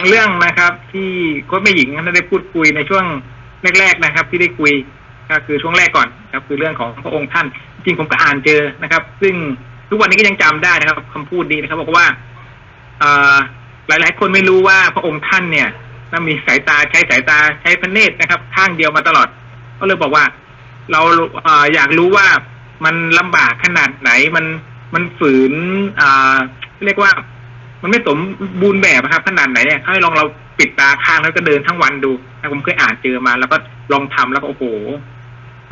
งเรื่องนะครับ ที่โค้ชแม่หญิงได้พูดคุยในช่วงแรก ๆนะครับ ที่ได้คุยก็คือช่วงแรกก่อนครับ คือเรื่องของพระองค์ท่านจริงผมก็อ่านเจอนะครับ ซึ่งทุกวันนี้ก็ยังจำได้นะครับคำพูดนี้นะครับ บอกว่าอหลายๆคนไม่รู้ว่าพระองค์ท่านเนี่ยน่ามีสายตาใช้สายตาใช้พระเนตรนะครับ ข้างเดียวมาตลอด ก็เลยบอกว่า เราเอออยากรู้ว่ามันลำบากขนาดไหนมันมันฝืนอ่าเรียกว่า มันไม่สมบูรณ์แบบอะครับขนาดไหนเนี่ยให้ลองเราปิดตาข้างแล้วก็เดินทั้งวันดูนะผมเคยอ่านเจอมา แล้วก็ลองทำแล้วก็โอ้โห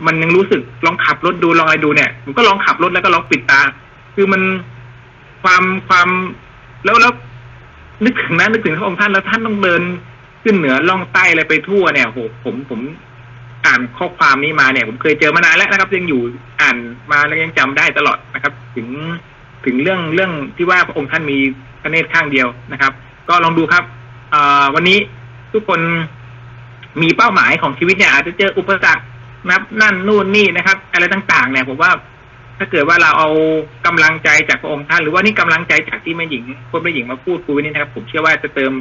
มันยังรู้สึกลองขับรถดูลองอะไรดูเนี่ยผมก็ลองขับรถแล้วก็ลองปิดตา คือมันความความแล้วแล้วนึกถึงนะนึกถึงพระองค์ท่านแล้วท่านต้องเดินขึ้นเหนือล่องใต้อะไรไปทั่วเนี่ยโอ้โหผมผมอ่านข้อความนี้มาเนี่ย ผมเคยเจอมานานแล้วนะครับ ยังอยู่อ่านมาแล้วยังจำได้ตลอดนะครับ ถึงถึงเรื่องเรื่องที่ว่าพระองค์ท่านมี พระเนตรข้างเดียวนะครับ ก็ลองดูครับวันนี้ทุกคนมีเป้าหมายของชีวิตเนี่ยอาจจะเจออุปสรรคนับนั่นนู่นนี่นะครับ อะไรต่างๆเนี่ยผมว่าถ้าเกิดว่าเราเอากำลังใจจากพระองค์ท่านหรือว่านี่กำลังใจจากที่แม่หญิงคนแม่หญิงมาพูดคุยนี่นะครับ ผมเชื่อว่าจะเติม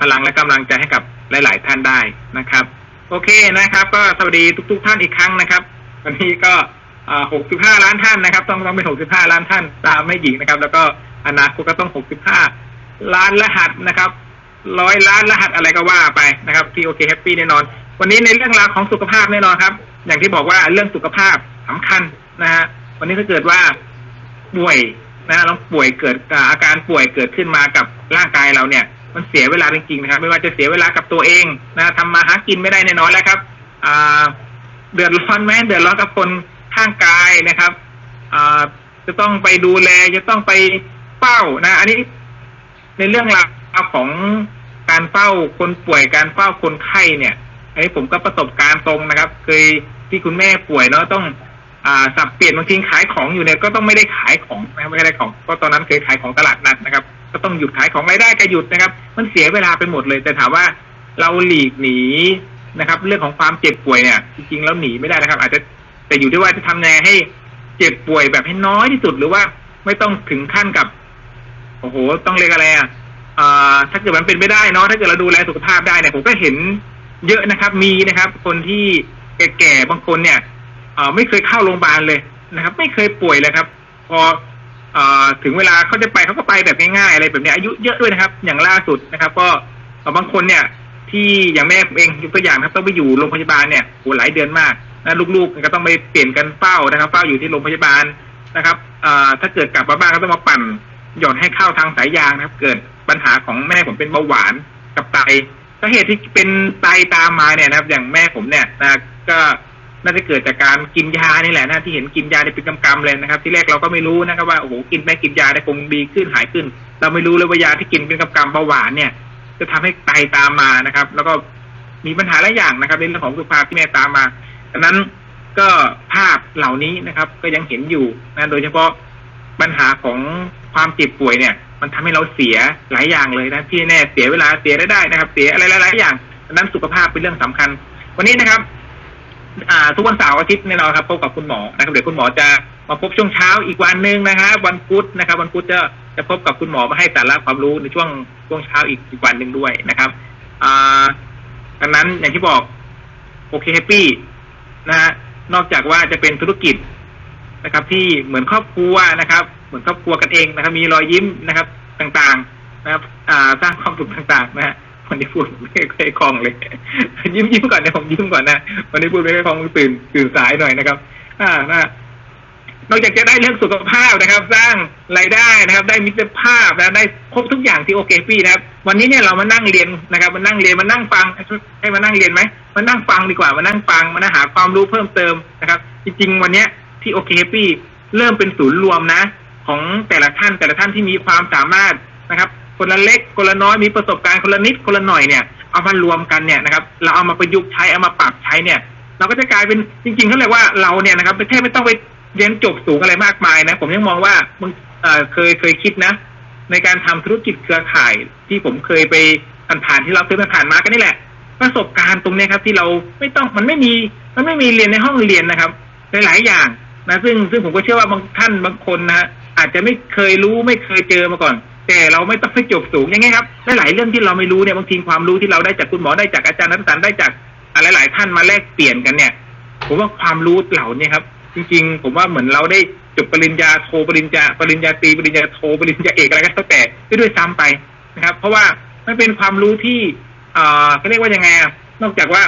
พลังและกำลังใจให้กับหลาย ๆ ท่านได้นะครับ โอเคนะครับ ก็สวัสดีทุก ๆ ท่านอีกครั้งนะครับ วันนี้ก็หกสิบห้าล้านท่านนะครับ ต้องต้องเป็นหกสิบห้าล้านท่านตามแม่หญิงนะครับ แล้วก็ อนาคตก็ต้องหกสิบห้าล้านรหัสนะครับร้อยล้านรหัสอะไรก็ว่าไปนะครับที่โอเคแฮปปี้แน่นอน วันนี้ในเรื่องราวของสุขภาพแน่นอนครับ อย่างที่บอกว่าเรื่องสุขภาพสำคัญนะฮะวันนี้ถ้าเกิดว่าป่วยนะเราป่วยเกิดอาการป่วยเกิดขึ้นมากับร่างกายเราเนี่ย มันเสียเวลาจริงๆนะครับ ไม่ว่าจะเสียเวลากับตัวเองนะทำมาหากินไม่ได้แน่นอนแล้วครับอ่าเดือดร้อนไหมเดือดร้อนกับคนข้างกายนะครับอ่าจะต้องไปดูแลจะต้องไป เฝ้านะ อันนี้ในเรื่องราวของการเฝ้าคนป่วยการเฝ้าคนไข้เนี่ย อันนี้ผมก็ประสบการณ์ตรงนะครับ เคยที่คุณแม่ป่วยเนาะต้อง อ่าสับเปลี่ยนบางทีขายของอยู่เนี่ยก็ต้องไม่ได้ขายของนะไม่ได้ของเพราะตอนนั้นเคยขายของตลาดนัดนะครับ ก็ต้องหยุดขายของรายได้ก็หยุดนะครับ มันเสียเวลาไปหมดเลย แต่ถามว่าเราหลีกหนีนะครับ เรื่องของความเจ็บป่วยเนี่ย จริงๆแล้วหนีไม่ได้นะครับ อาจจะแต่อยู่ที่ว่าจะทำยังไงให้เจ็บป่วยแบบให้น้อยที่สุดหรือว่าไม่ต้องถึงขั้นกับ โอ้โหต้องเรียกอะไรอะอ่าถ้าเกิดมันเป็นไม่ได้เนาะถ้าเกิดเราดูแลสุขภาพได้เนี่ยผมก็เห็นเยอะนะครับ มีนะครับ คนที่แก่ๆบางคนเนี่ยเอ่อไม่เคยเข้าโรงพยาบาลเลยนะครับ ไม่เคยป่วยเลยครับ พออ่อถึงเวลาเขาจะไปเขาก็ไปแบบง่ายๆอะไรแบบนี้อายุเยอะด้วยนะครับ อย่างล่าสุดนะครับ ก็บางคนเนี่ย ที่อย่างแม่ผมเองยกตัวอย่างครับ ต้องไปอยู่โรงพยาบาลเนี่ยโหหลายเดือนมากนะลูกๆก็ต้องไปเปลี่ยนกันเฝ้านะครับ เฝ้าอยู่ที่โรงพยาบาลนะครับอ่อถ้าเกิดกลับมาบ้านก็ต้องมาปั่น หย่อนให้เข้าทางสายยางนะครับ เกิดปัญหาของแม่ผมเป็นเบาหวานกับไตสาเหตุที่เป็นไตตามมาเนี่ยนะครับ อย่างแม่ผมเนี่ยนะก็น่าจะเกิดจากการกินยานี่แหละนะที่เห็นกินยาในเป็นกำๆเลยนะครับ ที่แรกเราก็ไม่รู้นะครับ ว่าโอ้โหกินแม่กินยาได้คงดีขึ้นหายขึ้น เราไม่รู้เลยว่ายาที่กินเป็นกำๆเบาหวานเนี่ย จะทำให้ไตตามมานะครับ แล้วก็มีปัญหาหลายอย่างนะครับในเรื่องของสุขภาพที่แม่ตามมาดังนั้นก็ภาพเหล่านี้นะครับ ก็ยังเห็นอยู่นะโดยเฉพาะ ปัญหาของความเจ็บป่วยเนี่ย มันทำให้เราเสียหลายอย่างเลยนะที่แน่เสียเวลาเสียได้ได้นะครับ เสียอะไรหลายๆอย่างดังนั้นสุขภาพเป็นเรื่องสำคัญ วันนี้นะครับ อ่า ทุกวันเสาร์อาทิตย์แน่นอนครับพบกับคุณหมอนะครับเดี๋ยวคุณหมอจะมาพบช่วงเช้าอีกวันหนึ่งนะครับวันพุธนะครับ วันพุธจะจะพบกับคุณหมอมาให้สาระความรู้ในช่วงช่วงเช้าอีกอีกวันหนึ่งด้วยนะครับอ่าดังนั้นอย่างที่บอกโอเคแฮปปี้นะฮะนอกจากว่าจะเป็นธุรกิจ นะครับ ที่เหมือนครอบครัวนะครับ เหมือนครอบครัวกันเองนะครับ มีรอยยิ้มนะครับ ต่างๆนะครับ อ่าสร้างความสุขต่างๆ นะฮะวันนี้พูดไม่ค่อยคล่องเลย ยิ้มยิ้มก่อนนะผมยิ้มก่อนนะวันนี้พูดไม่ค่อยคล่องตื่นตื่นสายหน่อยนะครับ อ่านะนอกจากจะได้เรื่องสุขภาพนะครับ สร้างรายได้นะครับ ได้มิตรภาพนะได้ครบทุกอย่างที่โอเคพี่นะครับ วันนี้เนี่ยเรามานั่งเรียนนะครับ มานั่งเรียนมานั่งฟังให้มานั่งเรียนไหมมานั่งฟังดีกว่ามานั่งฟังมานั่งหาความรู้เพิ่มเติมนะครับ จริงๆ วันเนี้ย ที่โอเคพี่เริ่มเป็นศูนย์รวมนะ ของแต่ละท่านแต่ละท่านที่มีความสามารถนะครับ คนละเล็กคนละน้อยมีประสบการณ์คนละนิดคนละหน่อยเนี่ยเอามารวมกันเนี่ยนะครับ เราเอามาประยุกต์ใช้เอามาปรับใช้เนี่ยเราก็จะกลายเป็นจริงๆเขาเรียกว่าเราเนี่ยนะครับแค่ไม่ต้องไปเรียนจบสูงอะไรมากมายนะ ผมยังมองว่ามึงเเคยเคยคิดนะ ในการทำธุรกิจเครือข่ายที่ผมเคยไปผ่านๆที่เราเคยไปผ่านมากันนี่แหละ ประสบการณ์ตรงนี้ครับ ที่เราไม่ต้องมันไม่มีมันไม่มีเรียนในห้องเรียนนะครับหลายๆอย่าง นะซึ่งซึ่งผมก็เชื่อว่าบางท่านบางคนนะอาจจะไม่เคยรู้ไม่เคยเจอมาก่อน แต่เราไม่ต้องไปจบสูงอย่างไงครับหลายๆเรื่องที่เราไม่รู้เนี่ยบางทีความรู้ที่เราได้จากคุณหมอได้จากอาจารย์นักสันได้จากอะไรหลายท่านมาแลกเปลี่ยนกันเนี่ย ผมว่าความรู้เหล่านี้ครับ จริง ๆ ผมว่าเหมือนเราได้จบปริญญาโทปริญญาปริญญาตรีปริญญาโทปริญญาเอกอะไรก็แล้วแต่ได้ด้วยซ้ำไปนะครับ เพราะว่ามันเป็นความรู้ที่เอ่อเขาเรียกว่ายังไงนอกจากว่า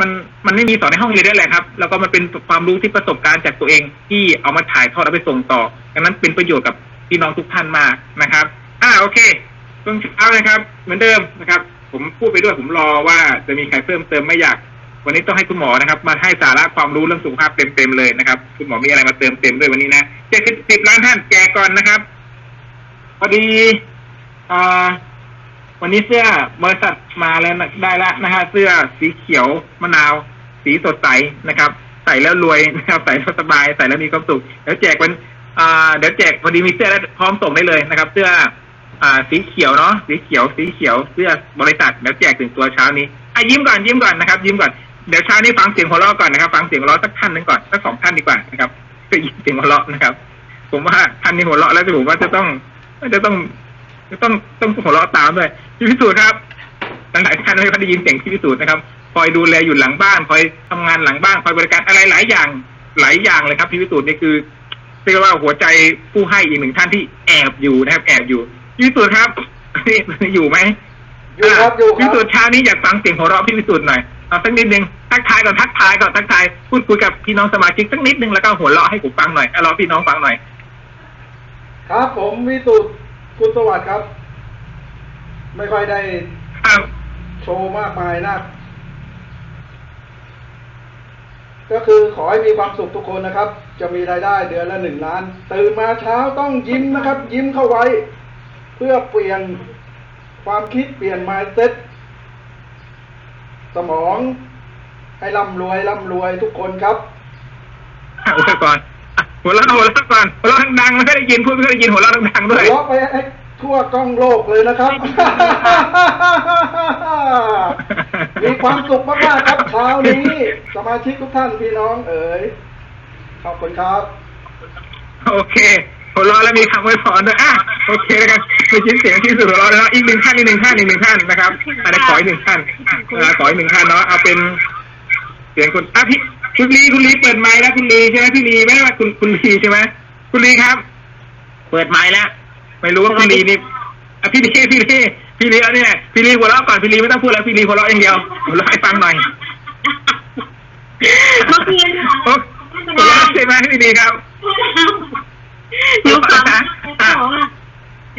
มันมันไม่มีสอนในห้องเรียนได้แหละครับ แล้วก็มันเป็นความรู้ที่ประสบการณ์จากตัวเอง ที่เอามาถ่ายทอดเอาไปส่งต่อดังนั้นเป็นประโยชน์กับพี่น้องทุกท่านมากนะครับ อ่าโอเคช่วงเช้านะครับ เหมือนเดิมนะครับ ผมพูดไปด้วยผมรอว่าจะมีใครเพิ่มเติมไม่อยาก วันนี้ต้องให้คุณหมอนะครับ มาให้สาระความรู้เรื่องสุขภาพเต็มๆเลยนะครับ คุณหมอมีอะไรมาเติมเต็มด้วยวันนี้นะเจ็ดสิบล้านท่านแจกก่อนนะครับ พอดีอ่า วันนี้เสื้อบริษัทมาแล้วได้แล้วนะฮะเสื้อสีเขียวมะนาว สีสดใสนะครับ ใส่แล้วรวยนะครับใส่แล้วสบายใส่แล้วมีความสุขเดี๋ยวแจกวันอ่าเดี๋ยวแจกพอดีมีเสื้อแล้วพร้อมส่งได้เลยนะครับ เสื้ออ่าสีเขียวเนาะสีเขียวสีเขียวเสื้อบริษัทเดี๋ยวแจกถึงตัวเช้านี้อะยิ้มก่อนยิ้มก่อนนะครับ ยิ้มก่อนเดี๋ยวเช้านี้ฟังเสียงหัวเราะก่อนนะครับ ฟังเสียงหัวเราะสักท่านหนึ่งก่อนสักสองท่านดีกว่านะครับก็ยินเสียงหัวเราะนะครับ ผมว่าท่านนี้หัวเราะแล้วผมว่าจะต้องจะต้อง ต้องต้องหัวเราะตามด้วยพี่พิสูจน์ครับหลายๆท่านไม่ค่อยได้ยินเสียงพี่พิสูจน์นะครับคอยดูแลอยู่หลังบ้านคอยทำงานหลังบ้านคอยบริการอะไรหลายอย่างหลายอย่างเลยครับพี่พิสูจน์นี่คือเรียกว่าหัวใจผู้ให้อีกหนึ่งท่านที่แอบอยู่นะครับ แอบอยู่พี่พิสูจน์ครับอยู่ไหมอยู่ครับอยู่คพี่รับพิสูจน์เช้านี้อยากฟังเสียงหัวเราะพี่พิสูจน์หน่อยเอาสักนิดนึงทักทายก่อนทักทายก่อนทักทายพูดคุยกับพี่น้องสมาชิกสักนิดนึงแล้วก็หัวเราะให้ผมฟังหน่อยเอาเราะพี่น้องฟังหน่อย ครับผมวิสุทธ์ คุณสวัสดิ์ครับ ไม่ค่อยได้อ้าวโชว์มากมายนะก็คือขอให้มีความสุขทุกคนนะครับ จะมีรายได้เดือนละหนึ่งล้าน ตื่นมาเช้าต้องยิ้มนะครับ ยิ้มเข้าไว้ เพื่อเปลี่ยนความคิดเปลี่ยน mindset สมอง ให้ร่ำรวยร่ำรวยทุกคนครับหัวเราะก่อนอะ หัวเราะหัวเราะก่อนหัวเราะดังๆไม่ได้ยินพูดไม่ได้ยินหัวเราะดังๆด้วยหัวเราะไปให้ทั่วกล้องโลกเลยนะครับ มีความสุขมากๆครับเช้านี้ สมาชิกทุกท่านพี่น้องเอ๋ยขอบคุณครับ โอเคหัวเราะแล้วมีคำไว้พรด้วยอะโอเคนะครับมีชิ้นเสียงที่สุดหัวเราะแล้วอีกหนึ่งท่านอีกหนึ่งท่านอีกหนึ่งท่านนะครับอันนี้ขออีกหนึ่งท่านอ่าขออีกหนึ่งท่านเนาะเอาเป็นเสียงคุณอะพี่ คุณลีคุณลีเปิดไมค์แล้วคุณลีใช่ไหมพี่ลีไม่ว่าคุณคุณลีใช่ไหมคุณลีครับ เปิดไมค์แล้วไม่รู้ว่าคุณลีนี่อะพี่ลีพี่ลีพี่ลีเอาเนี่ยพี่ลีหัวเราะก่อนพี่ลีไม่ต้องพูดแล้วพี่ลีหัวเราะอย่างเดียวหัวเราะให้ฟังหน่อยเมื่อคืนค่ะโอ้หัวเราะใช่ไหมพี่ลีครับหนูฟังอะ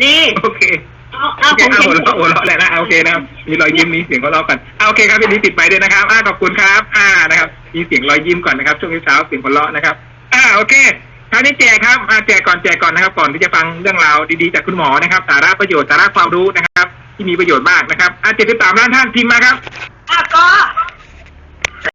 นี่โอเคเอาโอเอาเคผมเอาเห็นหัวเราะหัวเราะแหละนะเอาโอเคนะครับมีรอยยิ้มมีเสียงหัวเราะกันเอาโอเคครับพี่ลีติดไปด้วยนะครับอ่าขอบคุณครับ อ่านะครับ มีเสียงรอยยิ้มก่อนนะครับ ช่วงเช้าเสียงหัวเราะนะครับ อ่าโอเคคราวนี้แจกครับอ่าแจกก่อนแจกก่อนนะครับ ก่อนที่จะฟังเรื่องราวดีๆจากคุณหมอนะครับ สาระประโยชน์สาระความรู้นะครับ ที่มีประโยชน์มากนะครับอ่าเจ็ดสิบสามล้านท่านพิมพ์มาครับอะก็